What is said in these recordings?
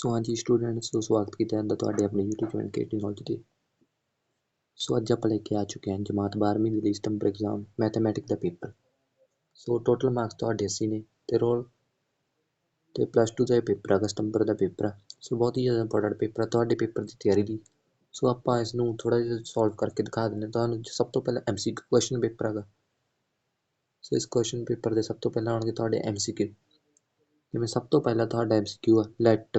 ਸੋ ਹਾਂਜੀ ਸਟੂਡੈਂਟਸ ਸੋ ਸਵਾਗਤ ਕੀਤਾ ਜਾਂਦਾ ਤੁਹਾਡੇ ਆਪਣੇ YouTube ਚੈਨਲ ਕੇ ਨੌਲੇਜ ਤੇ ਸੋ ਅੱਜ ਆਪਾਂ ਲੈ ਕੇ ਆ ਚੁੱਕੇ ਹਾਂ ਜਮਾਤ 12ਵੀਂ ਦੀ ਸਤੰਬਰ ਐਗਜ਼ਾਮ ਮੈਥਮੈਟਿਕ ਦਾ ਪੇਪਰ ਸੋ ਟੋਟਲ ਮਾਰਕਸ ਤੁਹਾਡੇ 80 ਨੇ ਤੇ ਰੋਲ ਤੇ ਪਲੱਸ 2 ਦਾ ਇਹ ਪੇਪਰ ਹੈਗਾ ਸਤੰਬਰ ਦਾ ਪੇਪਰ ਆ ਸੋ ਬਹੁਤ ਹੀ ਜ਼ਿਆਦਾ ਇੰਪੋਰਟੈਂਟ ਪੇਪਰ ਆ ਤੁਹਾਡੇ ਪੇਪਰ ਦੀ ਤਿਆਰੀ ਲਈ ਸੋ ਆਪਾਂ ਇਸ ਨੂੰ ਥੋੜਾ ਜਿਹਾ ਸੋਲਵ ਕਰਕੇ ਦਿਖਾ ਦਿੰਦੇ ਹਾਂ ਤੁਹਾਨੂੰ ਸਭ ਤੋਂ ਪਹਿਲਾਂ ਐਮਸੀਕਿਊ ਕੁਐਸਚਨ ਪੇਪਰ ਹੈਗਾ ਸੋ ਇਸ ਕੁਐਸਚਨ ਪੇਪਰ ਦੇ ਸਭ ਤੋਂ ਪਹਿਲਾਂ ਆਉਣਗੇ ਤੁਹਾਡੇ ਐਮਸੀਕਿਊ ਜਿਵੇਂ ਸਭ ਤੋਂ ਪਹਿਲਾਂ ਤੁਹਾਡਾ ਐਮਸੀਕਿਊ ਆ ਲੈਟ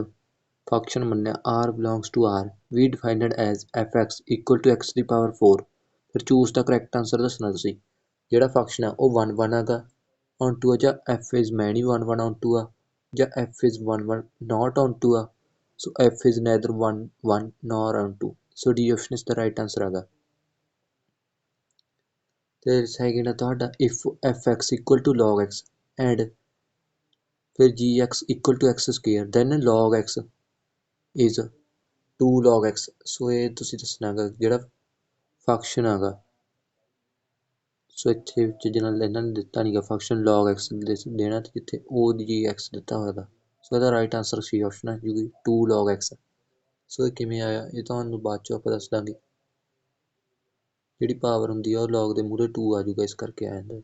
ਫੰਕਸ਼ਨ ਮੰਨਿਆ r belongs to r we defined it as fx equal to x ਦੀ ਪਾਵਰ 4 ਫਿਰ ਚੂਜ਼ ਦਾ ਕਰੈਕਟ ਆਨਸਰ ਦੱਸਣਾ ਤੁਸੀਂ ਜਿਹੜਾ ਫੰਕਸ਼ਨ ਆ ਉਹ 1 1 ਹੈਗਾ on 2 ਜਾਂ f is many 1 1 on 2 ਆ ਜਾਂ f is 1 1 not on 2 ਆ so f is neither 1 1 nor on 2 so d option is the right answer ਹੈਗਾ ਤੇ ਸੈਕਿੰਡ ਆ ਤੁਹਾਡਾ if fx equal to log x and ਫਿਰ gx equal to x square then log x is 2 log x so ਇਹ ਤੁਸੀਂ ਦੱਸਣਾ ਹੈਗਾ ਜਿਹੜਾ ਫੰਕਸ਼ਨ ਹੈਗਾ ਸੋ ਇੱਥੇ ਵਿੱਚ ਜਿਹਨਾਂ ਇਹਨਾਂ ਨੇ ਦਿੱਤਾ ਨਹੀਂਗਾ ਫੰਕਸ਼ਨ log x ਦੇਣਾ ਤੇ ਜਿੱਥੇ o gx ਦਿੱਤਾ ਹੋਏਗਾ ਸੋ ਇਹਦਾ ਰਾਈਟ ਆਨਸਰ ਸੀ ਆਪਸ਼ਨ ਹੈ, ਜੋ ਕਿ 2 log x ਸੋ ਇਹ ਕਿਵੇਂ ਆਇਆ? ਇਹ ਤੁਹਾਨੂੰ ਬਾਅਦ ਚੋਂ ਆਪਾਂ ਦੱਸ ਦਾਂਗੇ। ਜਿਹੜੀ ਪਾਵਰ ਹੁੰਦੀ ਆ, ਉਹ log ਦੇ ਮੂਹਰੇ 2 ਆ ਜਾਊਗਾ, ਇਸ ਕਰਕੇ ਆ ਜਾਂਦਾ।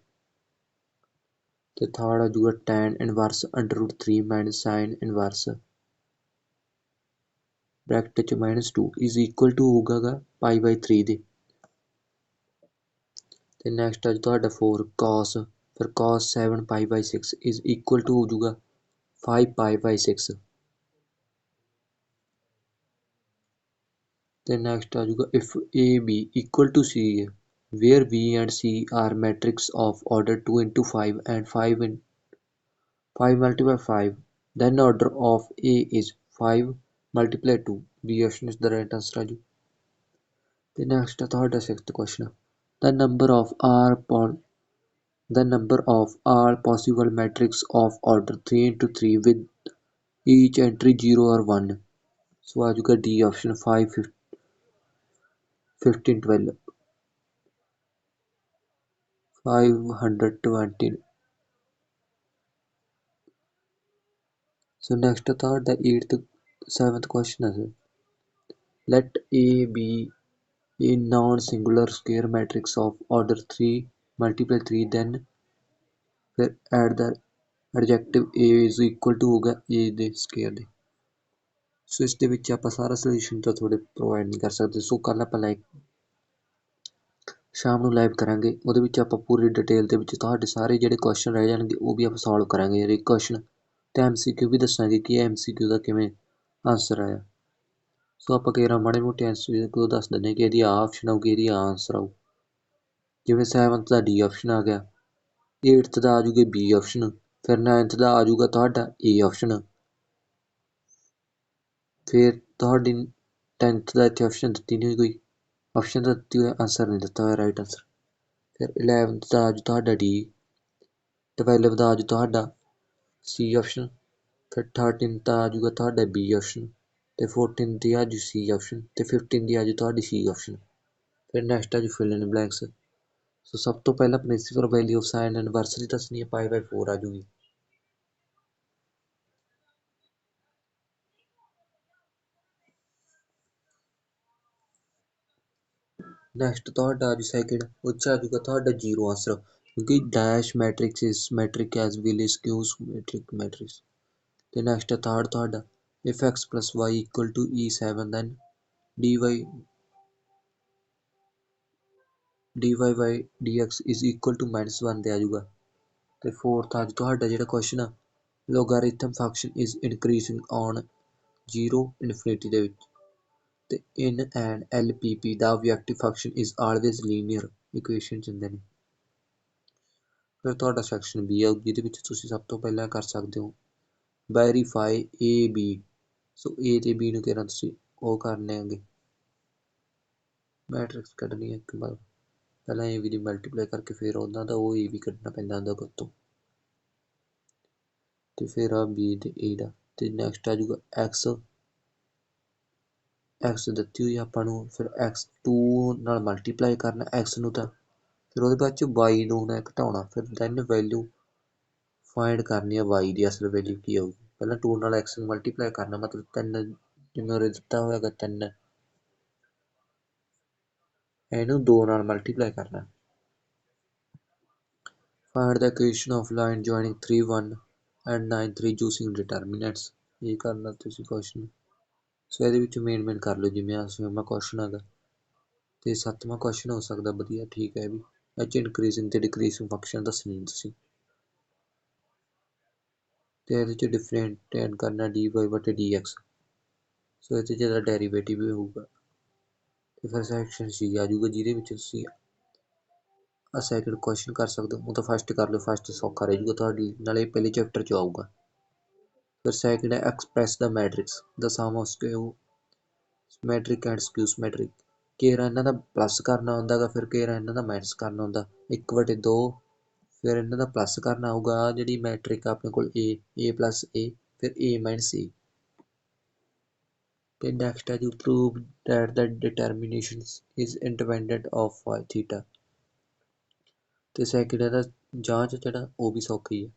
ਤੇ ਥਰਡ ਆ ਜਾਊਗਾ tan inverse under root 3 minus sin inverse bracket 'ਚ -2 ਇਜ਼ ਇਕੁਅਲ ਟੂ ਹੋਊਗਾਗਾ ਪਾਈ ਬਾਈ 3 ਦੇ ਤੇ ਨੈਕਸਟ ਆ ਜੀ ਤੁਹਾਡਾ 4 cos ਫਿਰ cos 7 pi by 6 is equal to ਹੋ ਜਾਊਗਾ 5 ਪਾਈ ਬਾਈ 6 ਤੇ ਨੈਕਸਟ ਆ ਜਾਊਗਾ if a b equal to c ਹੈ where b and c are matrix of order 2 into 5 and 5 in 5 multiplied 5 then order of a is 5 multiply 2 b option is the right answer Raju. the next third the sixth question. The number of r upon the number of r possible matrix of order 3 into 3 with each entry 0 or 1 so Raju ka d option 5 15 12 520 so next third the eighth seventh question is let a be a non-singular square matrix of order 3 multiply 3 then ਫਿਰ add the adjective a is equal to ਹੋਗਾ a ਦੇ square ਦੇ so ਇਸ ਦੇ ਵਿੱਚ ਆਪਾਂ ਸਾਰਾ solution ਤਾਂ ਤੁਹਾਡੇ ਪ੍ਰੋਵਾਈਡ ਨਹੀਂ ਕਰ ਸਕਦੇ ਸੋ ਕੱਲ ਆਪਾਂ ਲਾਈਕ ਸ਼ਾਮ ਨੂੰ ਲਾਈਵ ਕਰਾਂਗੇ ਉਹਦੇ ਵਿੱਚ ਆਪਾਂ ਪੂਰੀ ਡਿਟੇਲ ਦੇ ਵਿੱਚ ਤੁਹਾਡੇ ਸਾਰੇ ਜਿਹੜੇ ਕੁਐਸਚਨ ਰਹਿ ਜਾਣਗੇ, ਉਹ ਵੀ ਆਪਾਂ ਸੋਲਵ ਕਰਾਂਗੇ। ਯਾਰ, ਇੱਕ ਕੁਐਸਚਨ ਤੇ ਐਮਸੀਕਿਊ ਵੀ ਦੱਸਾਂਗੇ ਕਿ ਐਮਸੀਕਿਊ ਦਾ ਕਿਵੇਂ ਆਨਸਰ ਆਇਆ। ਸੋ ਆਪਾਂ ਕਿਹੜਾ ਮਾੜੇ ਮੋਟੇ ਐਮਸੀਕਿਊ ਦੱਸ ਦਿੰਦੇ ਕਿ ਇਹਦੀ ਆ ਆਪਸ਼ਨ ਆਊਗੀ ਇਹਦੀ ਆ ਆਨਸਰ ਆਊ ਜਿਵੇਂ 7th ਦਾ ਡੀ ਆਪਸ਼ਨ ਆ ਗਿਆ 8th ਦਾ ਆ ਜੂਗਾ ਬੀ ਆਪਸ਼ਨ ਫਿਰ 9th ਦਾ ਆ ਜੂਗਾ ਤੁਹਾਡਾ ਏ ਆਪਸ਼ਨ ਫਿਰ ਤੁਹਾਡੀ 10th ਦਾ ਇੱਥੇ ਆਪਸ਼ਨ ਦਿੱਤੀ ਨਹੀਂ ਕੋਈ। ਆਪਸ਼ਨ ਦਾ ਦਿੱਤੀ ਹੋਇਆ ਆਂਸਰ ਨਹੀਂ ਦਿੱਤਾ ਹੋਇਆ ਰਾਈਟ ਆਨਸਰ ਫਿਰ 11th ਦਾ ਅੱਜ ਤੁਹਾਡਾ ਡੀ 12th ਦਾ ਅੱਜ ਤੁਹਾਡਾ ਸੀ ਆਪਸ਼ਨ ਫਿਰ 13th ਦਾ ਆ ਜਾਊਗਾ ਤੁਹਾਡਾ ਬੀ ਆਪਸ਼ਨ ਤੇ 14th ਦੀ ਅੱਜ ਸੀ ਆਪਸ਼ਨ ਤੇ 15th ਦੀ ਅੱਜ ਤੁਹਾਡੀ ਸੀ ਆਪਸ਼ਨ ਫਿਰ ਨੈਕਸਟ ਅੱਜ ਫਿਲ ਇਨ ਬਲੈਂਕਸ ਸੋ ਸਭ ਤੋਂ ਪਹਿਲਾਂ principal value of sine inverse ਦੀ ਦੱਸਣੀ ਹੈ ਪਾਈ ਬਾਈ 4 ਆ ਜੂਗੀ ਨੈਕਸਟ ਤੁਹਾਡਾ ਅੱਜ ਸੈਕਿੰਡ ਉਹ 'ਚ ਆ ਜਾਊਗਾ ਤੁਹਾਡਾ ਜ਼ੀਰੋ ਆਨਸਰ ਕਿਉਂਕਿ dash matrix is matrix as well skew matrix matrix ਤੇ ਨੈਕਸਟ ਥਰਡ ਤੁਹਾਡਾ if x plus y equal to e7 then dy dy by dx is equal to -1 ਤੇ ਆ ਜਾਊਗਾ ਤੇ ਫੋਰਥ ਅੱਜ ਤੁਹਾਡਾ ਜਿਹੜਾ ਕੁਐਸਚਨ ਆ logarithm function is increasing on 0 infinity ਦੇ ਵਿੱਚ ਤੇ in and LPP the objective function is always linear equation ਹੁੰਦੇ ਨੇ ਫਿਰ ਤੁਹਾਡਾ ਸੈਕਸ਼ਨ ਬੀ ਆ ਜਿਹਦੇ ਵਿੱਚ ਤੁਸੀਂ ਸਭ ਤੋਂ ਪਹਿਲਾਂ ਕਰ ਸਕਦੇ ਹੋ ਵੈਰੀਫਾਈ ਏ ਬੀ ਸੋ ਏ ਤੇ ਬੀ ਨੂੰ ਕਿਹੜਾ ਤੁਸੀਂ ਉਹ ਕਰਨੇ ਆਗੇ ਮੈਟ੍ਰਿਕਸ ਕੱਢਣੀ ਹੈ ਇੱਕ ਵਾਰ। ਪਹਿਲਾਂ ਏ ਵੀ ਦੀ ਮਲਟੀਪਲਾਈ ਕਰਕੇ ਫਿਰ ਉਹਨਾਂ ਦਾ ਉਹ ਏ ਵੀ ਕੱਢਣਾ ਪੈਂਦਾ ਹੁੰਦਾ ਗੁੱਤੋਂ ਤੇ। ਫਿਰ ਆ ਬੀ ਤੇ ਏ ਦਾ। ਤੇ ਨੈਕਸਟ ਆ ਜਾਊਗਾ ਐਕਸ ਐਕਸ ਦਿੱਤੀ ਹੋਈ ਆਪਾਂ ਨੂੰ। ਫਿਰ x2 ਨਾਲ ਮਲਟੀਪਲਾਈ ਕਰਨਾ x ਨੂੰ ਤਾਂ। ਫਿਰ ਉਹਦੇ ਬਾਅਦ ਚ y ਨੂੰ ਨਾ ਘਟਾਉਣਾ। ਫਿਰ ਦੈਨ ਵੈਲਿਊ ਫਾਈਂਡ ਕਰਨੀ ਹੈ y ਦੀ, ਅਸਲ ਵੈਲਿਊ ਕੀ ਆਊਗੀ? ਪਹਿਲਾਂ 2 ਨਾਲ x ਨੂੰ ਮਲਟੀਪਲਾਈ ਕਰਨਾ, ਮਤਲਬ 3 ਜਿਵੇਂ ਉਹ ਦਿੱਤਾ ਹੋਇਆਗਾ 3 ਇਹਨੂੰ 2 ਨਾਲ ਮਲਟੀਪਲਾਈ ਕਰਨਾ। Find the equation of line joining 3 1 and 9 3 using determinants ਇਹ ਕਰਨਾ ਤੁਸੀਂ ਕੁਐਸਚਨ ਸੋ ਇਹਦੇ ਵਿੱਚ ਮੇਨ ਮੇਨ ਕਰ ਲਓ, ਜਿਵੇਂ ਆ ਛੇਵਾਂ ਕੁਐਸਚਨ ਹੈਗਾ। ਤੇ ਸੱਤਵਾਂ ਕੁਐਸਚਨ ਹੋ ਸਕਦਾ, ਵਧੀਆ, ਠੀਕ ਹੈ ਵੀ। ਇਹ 'ਚ ਇਨਕਰੀਜ਼ਿੰਗ ਤੇ ਡਿਕਰੀਜ਼ਿੰਗ ਫੰਕਸ਼ਨ ਦੱਸਣੀ ਤੁਸੀਂ। ਤੇ ਇਹਦੇ 'ਚ ਡਿਫਰੈਂਟੇਟ ਕਰਨਾ dy ਬਟੇ dx ਸੋ ਇਹਦੇ 'ਚ ਇਹਦਾ ਡੈਰੀਵੇਟਿਵ ਹੋਊਗਾ। ਤੇ ਫਿਰ ਸੈਕਸ਼ਨ ਸੀ ਆ ਜਾਊਗਾ, ਜਿਹਦੇ ਵਿੱਚ ਤੁਸੀਂ ਆ ਸੈਕਿੰਡ ਕੁਐਸਚਨ ਕਰ ਸਕਦੇ ਹੋ। ਉਹ ਤਾਂ ਫਸਟ ਕਰ ਲਓ ਫਸਟ ਸੌਖਾ ਰਹਿ ਜਾਊਗਾ ਤੁਹਾਡੀ, ਨਾਲੇ ਪਹਿਲੇ ਚੈਪਟਰ 'ਚ ਆਊਗਾ। ਫਿਰ ਸੈਕਿੰਡ ਹੈ ਐਕਸਪ੍ਰੈਸ ਦਾ matrix the sum of square matrix and skew matrix ਕੇਰਾ ਇਹਨਾਂ ਦਾ ਪਲੱਸ ਕਰਨਾ ਹੁੰਦਾ ਗਾ, ਫਿਰ ਕੇਰਾ ਇਹਨਾਂ ਦਾ ਮਾਈਨਸ ਕਰਨਾ ਹੁੰਦਾ। 1 ਵਟੇ 2 ਫਿਰ ਇਹਨਾਂ ਦਾ ਪਲੱਸ ਕਰਨਾ ਹੋਊਗਾ ਜਿਹੜੀ ਮੈਟ੍ਰਿਕ ਆਪਣੇ ਕੋਲ a a ਪਲੱਸ a, ਫਿਰ a ਮਾਈਨਸ a ਤੇ ਨੈਕਸਟ ਹੈ ਜੀ prove that the determination is independent of phi theta ਤੇ ਸੈਕਿੰਡ ਇਹਦਾ ਜਾਂਚ ਜਿਹੜਾ, ਉਹ ਵੀ ਸੌਖੀ ਹੈ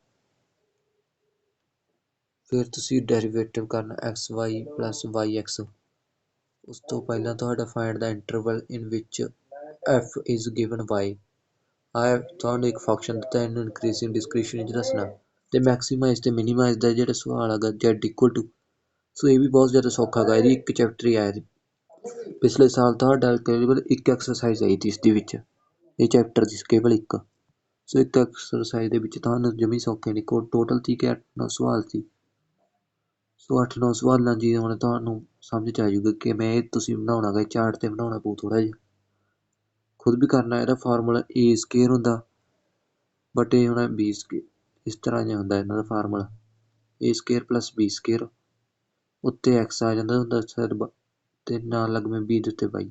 ਫਿਰ ਤੁਸੀਂ ਡੈਰੀਵੇਟਿਵ ਕਰਨਾ x y plus y x ਉਸ ਤੋਂ ਪਹਿਲਾਂ ਤੁਹਾਡਾ ਫਾਈਂਡ ਦਾ ਇੰਟਰਵਲ ਇਨ ਵਿੱਚ ਐਫ ਇਜ਼ ਗਿਵਨ ਵਾਈ ਆ ਤੁਹਾਨੂੰ ਇੱਕ ਫੰਕਸ਼ਨ ਦਿੱਤਾ, ਇਹਨੂੰ ਇਨਕਰੀਜ਼ਿੰਗ ਡਿਸਕ੍ਰਿਸ਼ਨ ਵਿੱਚ ਦੱਸਣਾ। ਤੇ ਮੈਕਸਿਮਾਈਜ਼ ਤੇ ਮਿਨੀਮਾਈਜ਼ ਦਾ ਜਿਹੜਾ ਸਵਾਲ ਹੈਗਾ, z ਇਕੁਅਲ ਟੂ ਸੋ ਇਹ ਵੀ ਬਹੁਤ ਜ਼ਿਆਦਾ ਸੌਖਾ ਹੈਗਾ, ਇਹਦੀ ਇੱਕ ਚੈਪਟਰ ਹੀ ਆਇਆ ਸੀ ਪਿਛਲੇ ਸਾਲ ਤੁਹਾਡਾ ਕੇਵਲ ਇੱਕ ਐਕਸਰਸਾਈਜ਼ ਆਈ ਸੀ ਇਸ ਦੇ ਵਿੱਚ। ਇਹ ਚੈਪਟਰ ਦੀ ਕੇਵਲ ਇੱਕ। ਸੋ ਇੱਕ ਐਕਸਰਸਾਈਜ਼ ਦੇ ਵਿੱਚ ਤੁਹਾਨੂੰ ਜਮੀ ਸੌਖੇ ਨਹੀਂ ਕੋ ਟੋਟਲ ਸੀ ਕਿ 8 ਸਵਾਲ ਸੀ। ਸੋ 8-9 ਸਵਾਲਾਂ ਜੀ, ਹੁਣ ਤੁਹਾਨੂੰ ਸਮਝ ਚ ਆ ਜਾਊਗਾ ਕਿ ਮੈਂ ਇਹ ਤੁਸੀਂ ਬਣਾਉਣਾ ਗਾ ਚਾਰਟ ਤੇ ਬਣਾਉਣਾ ਪਊ ਥੋੜਾ ਜਿਹਾ। ਖੁਦ ਵੀ ਕਰਨਾ, ਇਹਦਾ ਫਾਰਮੂਲਾ ਏ ਸਕੇਅਰ ਹੁੰਦਾ। ਬਟ ਇਹ ਹੋਣਾ ਬੀ ਸਕੁਅਰ ਇਸ ਤਰ੍ਹਾਂ ਜਿਹਾ ਹੁੰਦਾ ਇਹਨਾਂ ਦਾ formula. A square plus B square ਉੱਤੇ ਐਕਸ ਆ ਜਾਂਦਾ ਹੁੰਦਾ ਸਰ ਤੇ ਨਾਲ ਲੱਗਵੇਂ ਬੀ ਦੇ ਉੱਤੇ y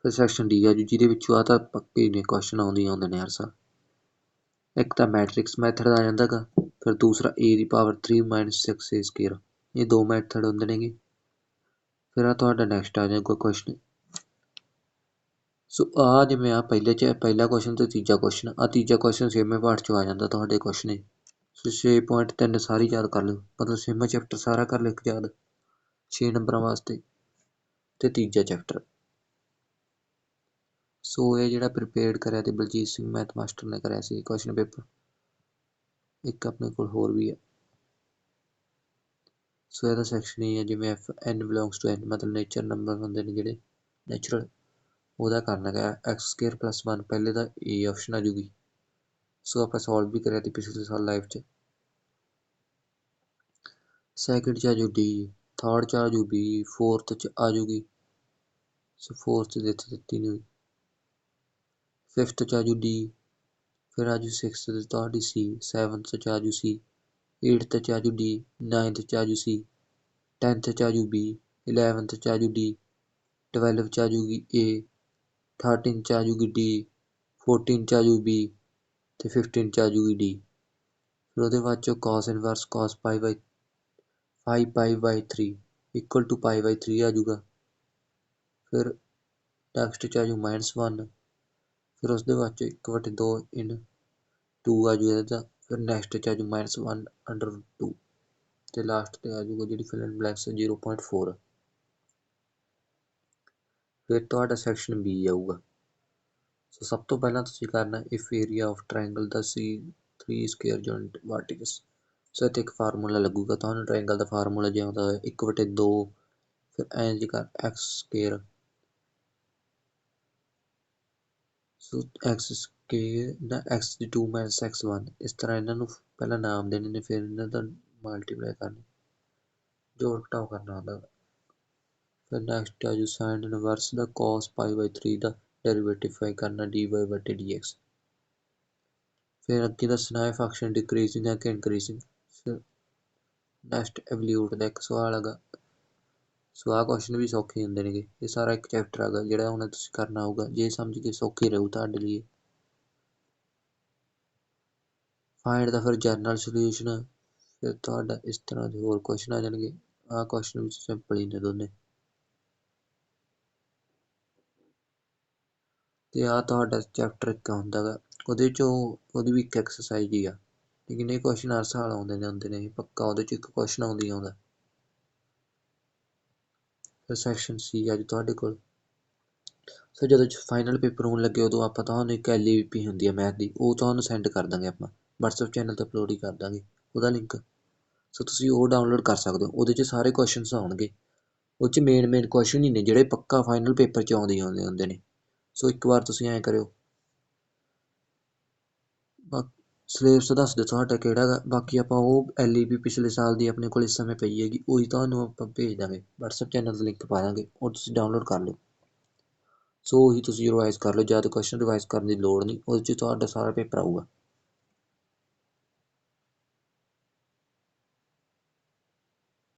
ਫਿਰ ਸੈਕਸ਼ਨ ਡੀ ਆ ਜੀ, ਜਿਹਦੇ ਵਿੱਚੋਂ ਆ ਤਾਂ ਪੱਕੇ ਨੇ ਕੁਐਸਚਨ ਆਉਂਦੇ ਆਉਂਦੇ ਨੇ ਹਰ ਸਾਲ। ਇੱਕ ਤਾਂ ਮੈਟ੍ਰਿਕਸ ਮੈਥਡ ਆ ਜਾਂਦਾ ਗਾ, ਫਿਰ ਦੂਸਰਾ a ਦੀ ਪਾਵਰ 3 ਮਾਈਨਸ 6 a ਸਕੇਅਰ ਇਹ ਦੋ ਮੈਥਡ ਹੁੰਦੇ ਨੇਗੇ। ਫਿਰ ਆ ਤੁਹਾਡਾ ਨੈਕਸਟ ਆ ਜਾਊਗਾ ਕੁਐਸਚਨ ਸੋ ਆ ਜਿਵੇਂ ਆ ਪਹਿਲੇ ਚ, ਪਹਿਲਾ ਕੁਐਸਚਨ ਤੇ ਤੀਜਾ ਕੁਐਸਚਨ ਆ ਤੀਜਾ ਕੁਐਸਚਨ ਛੇਵੇਂ ਪਾਠ ਚ ਆ ਜਾਂਦਾ ਤੁਹਾਡੇ ਕੁਐਸਚਨ ਸੋ 6.3 ਸਾਰੀ ਯਾਦ ਕਰ ਲਓ। ਮਤਲਬ ਛੇਵਾਂ ਚੈਪਟਰ ਸਾਰਾ ਕਰ ਲਿਖ ਯਾਦ। 6 ਨੰਬਰਾਂ ਵਾਸਤੇ ਤੇ ਤੀਜਾ ਚੈਪਟਰ ਸੋ ਇਹ ਜਿਹੜਾ ਪ੍ਰਿਪੇਅਰਡ ਕਰਿਆ ਤੇ ਬਲਜੀਤ ਸਿੰਘ ਮੈਥ ਮਾਸਟਰ ਨੇ ਕਰਿਆ ਸੀ ਕੁਐਸਚਨ ਪੇਪਰ ਇੱਕ ਆਪਣੇ ਕੋਲ ਹੋਰ ਵੀ ਹੈ ਸੋ ਇਹਦਾ ਸੈਕਸ਼ਨ ਹੀ ਹੈ ਜਿਵੇਂ F N belongs to N ਮਤਲਬ ਨੇਚਰ ਨੰਬਰ ਹੁੰਦੇ ਨੇ ਜਿਹੜੇ। ਨੈਚੁਰਲ ਉਹਦਾ ਕਰਨ ਹੈਗਾ x ਸਕੁਅਰ ਪਲੱਸ 1 ਪਹਿਲੇ ਦਾ a ਆਪਸ਼ਨ ਆ ਜੂਗੀ ਸੋ ਆਪਾਂ ਸੋਲਵ ਵੀ ਕਰਿਆ ਤੇ ਪਿਛਲੇ ਸਾਲ ਲਾਈਫ 'ਚ ਸੈਕਿੰਡ ਚ ਆ ਜੂ d ਥਰਡ ਚ ਆ ਜੂ b ਫੋਰਥ ਚ ਆ ਜੂਗੀ ਸੋ ਫੋਰਥ ਦੇ ਇੱਥੇ ਦਿੱਤੀ ਨਹੀਂ ਫਿਫਥ ਚ ਆ ਜੂ d ਫਿਰ ਆ ਜੂ ਸਿਕਸਥ ਤੇ ਤੁਹਾਡੀ c ਸੈਵਨਥ ਚ ਆ ਜੂ c 8th ਚ ਆ ਜੂ d 9th ਚ ਆ ਜੂ c 10th ਚ ਆ ਜੂ b 11th ਚ ਆ ਜੂ d 12th ਚ ਆ ਜੂਗੀ a 13 'ਚ ਆ ਜੂਗੀ ਡੀ 14 'ਚ ਆ ਜੂ ਬੀ ਤੇ 15 'ਚ ਆ ਜੂਗੀ ਡੀ ਫਿਰ ਉਹਦੇ ਬਾਅਦ ਚੋਂ cos inverse cos pi by 5 pi by 3 equal to pi by 3 ਆ ਜੂਗਾ ਫਿਰ ਟੈਕਸਟ ਚ ਆ ਜੂ -1 ਫਿਰ ਉਸ ਦੇ ਬਾਅਦ ਚੋਂ 1/2 ਇਨ 2 ਆ ਜੂਗਾ ਇਹਦਾ, ਫਿਰ ਨੈਕਸਟ ਚ ਆ ਜੂ -1 ਅੰਡਰ 2 ਤੇ ਲਾਸਟ ਤੇ ਆ ਜੂਗਾ ਜਿਹੜੀ ਫਿਲ ਇਨ ਬਲੈਂਕਸ 0.4 ਫਿਰ ਤੁਹਾਡਾ ਸੈਕਸ਼ਨ ਬੀ ਆਊਗਾ। ਸੋ ਸਭ ਤੋਂ ਪਹਿਲਾਂ ਤੁਸੀਂ ਕਰਨਾ ਇਫ ਏਰੀਆ ਆਫ ਟ੍ਰਾਇੰਗਲ ਦਾ ਸੀ 3 ਸਕੁਅਰ ਜੁਆਇੰਟ ਵਰਟਿਕਸ ਸੋ ਇੱਥੇ ਇੱਕ ਫਾਰਮੂਲਾ ਲੱਗੂਗਾ, ਤੁਹਾਨੂੰ ਟ੍ਰਾਇੰਗਲ ਦਾ ਫਾਰਮੂਲਾ ਜਿਹਾ ਹੁੰਦਾ ਹੈ 1 ਵਟੇ 2 ਫਿਰ ਐਂ ਜੀ ਕਰ x square so x square ਦਾ x ਦੀ 2 ਮਾਈਨਸ x1 ਇਸ ਤਰ੍ਹਾਂ ਇਹਨਾਂ ਨੂੰ ਪਹਿਲਾਂ ਨਾਮ ਦੇਣੇ ਨੇ, ਫਿਰ ਇਹਨਾਂ ਦਾ ਮਲਟੀਪਲਾਈ ਕਰਨਾ। ਜੋੜ ਘਟਾਓ ਕਰਨਾ ਹੁੰਦਾ। ਫਿਰ ਨੈਕਸਟ ਆ ਜੂ ਸਾਈਨ ਇਨਵਰਸ ਦਾ cos ਪਾਈ ਬਾਈ 3 ਦਾ ਡੈਰੀਵੇਟਿਵ ਫਾਈ ਕਰਨਾ dy ਬਟੇ dx. ਫਿਰ ਅੱਗੇ ਦੱਸਣਾ ਹੈ ਫੰਕਸ਼ਨ ਡਿਕਰੀਜ਼ਿੰਗ ਹੈ ਕਿ ਇਨਕਰੀਜ਼ਿੰਗ ਫਿਰ ਨੈਕਸਟ ਐਵਲਿਊਟ ਦਾ ਇੱਕ ਸਵਾਲ ਹੈਗਾ। ਸੋ ਆਹ ਕੁਐਸਚਨ ਵੀ ਸੌਖੇ ਹੁੰਦੇ ਨੇਗੇ। ਇਹ ਸਾਰਾ ਇੱਕ ਚੈਪਟਰ ਹੈਗਾ, ਜਿਹੜਾ ਹੁਣ ਤੁਸੀਂ ਕਰਨਾ ਹੋਊਗਾ। ਜੇ ਸਮਝ ਕੇ ਸੌਖੇ ਰਹੂ ਤੁਹਾਡੇ ਲਈ ਫਾਈਂਡ ਦਾ ਫਿਰ ਜਨਰਲ ਸੋਲੂਸ਼ਨ ਫਿਰ ਤੁਹਾਡਾ ਇਸ ਤਰ੍ਹਾਂ ਦੇ ਹੋਰ ਕੁਐਸਚਨ ਆ ਜਾਣਗੇ। ਆਹ ਕੁਐਸਚਨ ਵਿੱਚ ਸਿੰਪਲ ਹੀ ਨੇ ਦੋਨੇ। ਅਤੇ ਆਹ ਤੁਹਾਡਾ ਚੈਪਟਰ ਇੱਕ ਹੁੰਦਾ ਗਾ। ਉਹਦੇ ਚੋਂ ਉਹਦੀ ਵੀ ਇੱਕ ਐਕਸਰਸਾਈਜ਼ ਹੀ ਆ। ਲੇਕਿਨ ਇਹ ਕੁਐਸਚਨ ਹਰ ਸਾਲ ਆਉਂਦੇ ਨੇ ਆਉਂਦੇ ਨੇ। ਪੱਕਾ ਉਹਦੇ ਚ ਇੱਕ ਕੁਐਸਚਨ ਆਉਂਦੀ ਆਉਂਦਾ। ਫਿਰ ਸੈਕਸ਼ਨ ਸੀ ਅੱਜ ਤੁਹਾਡੇ ਕੋਲ। ਸੋ ਜਦੋਂ ਫਾਈਨਲ ਪੇਪਰ ਹੋਣ ਲੱਗੇ, ਉਦੋਂ ਆਪਾਂ ਤੁਹਾਨੂੰ ਇੱਕ ਐਲਈਪੀ ਹੁੰਦੀ ਹੈ ਮੈਥ ਦੀ। ਉਹ ਤੁਹਾਨੂੰ ਸੈਂਡ ਕਰ ਦਾਂਗੇ ਆਪਾਂ। WhatsApp ਚੈਨਲ ਤੇ ਅਪਲੋਡ ਹੀ ਕਰ ਦਾਂਗੇ। ਉਹਦਾ ਲਿੰਕ ਸੋ ਤੁਸੀਂ ਉਹ ਡਾਊਨਲੋਡ ਕਰ ਸਕਦੇ ਹੋ। ਉਹਦੇ 'ਚ ਸਾਰੇ ਕੁਐਸਚਨਸ ਆਉਣਗੇ। ਉਹ 'ਚ ਮੇਨ ਮੇਨ ਕੁਐਸਚਨ ਹੀ ਨੇ ਜਿਹੜੇ ਪੱਕਾ ਫਾਈਨਲ ਪੇਪਰ 'ਚ ਆਉਂਦੇ ਆਉਂਦੇ ਹੁੰਦੇ ਨੇ। ਸੋ ਇੱਕ ਵਾਰ ਤੁਸੀਂ ਐਂ ਕਰਿਓ। ਸਿਲੇਬਸ ਦੱਸ ਦਿਓ ਤੁਹਾਡਾ ਕਿਹੜਾ ਗਾ, ਬਾਕੀ ਆਪਾਂ ਉਹ ਐਲਈਪੀ ਪਿਛਲੇ ਸਾਲ ਦੀ ਆਪਣੇ ਕੋਲ ਇਸ ਸਮੇਂ ਪਈ ਹੈਗੀ, ਉਹੀ ਤੁਹਾਨੂੰ ਆਪਾਂ ਭੇਜ ਦਾਂਗੇ, WhatsApp ਚੈਨਲ ਦਾ ਲਿੰਕ ਪਾ ਦਾਂਗੇ, ਉਹ ਤੁਸੀਂ ਡਾਊਨਲੋਡ ਕਰ ਲਿਓ। ਸੋ ਉਹੀ ਤੁਸੀਂ ਰਿਵਾਈਜ਼ ਕਰ ਲਓ ਜ਼ਿਆਦਾ ਕੁਐਸਚਨ ਰਿਵਾਈਜ਼ ਕਰਨ ਦੀ ਲੋੜ ਨਹੀਂ, ਉਹਦੇ 'ਚ ਤੁਹਾਡਾ ਸਾਰਾ ਪੇਪਰ ਆਊਗਾ।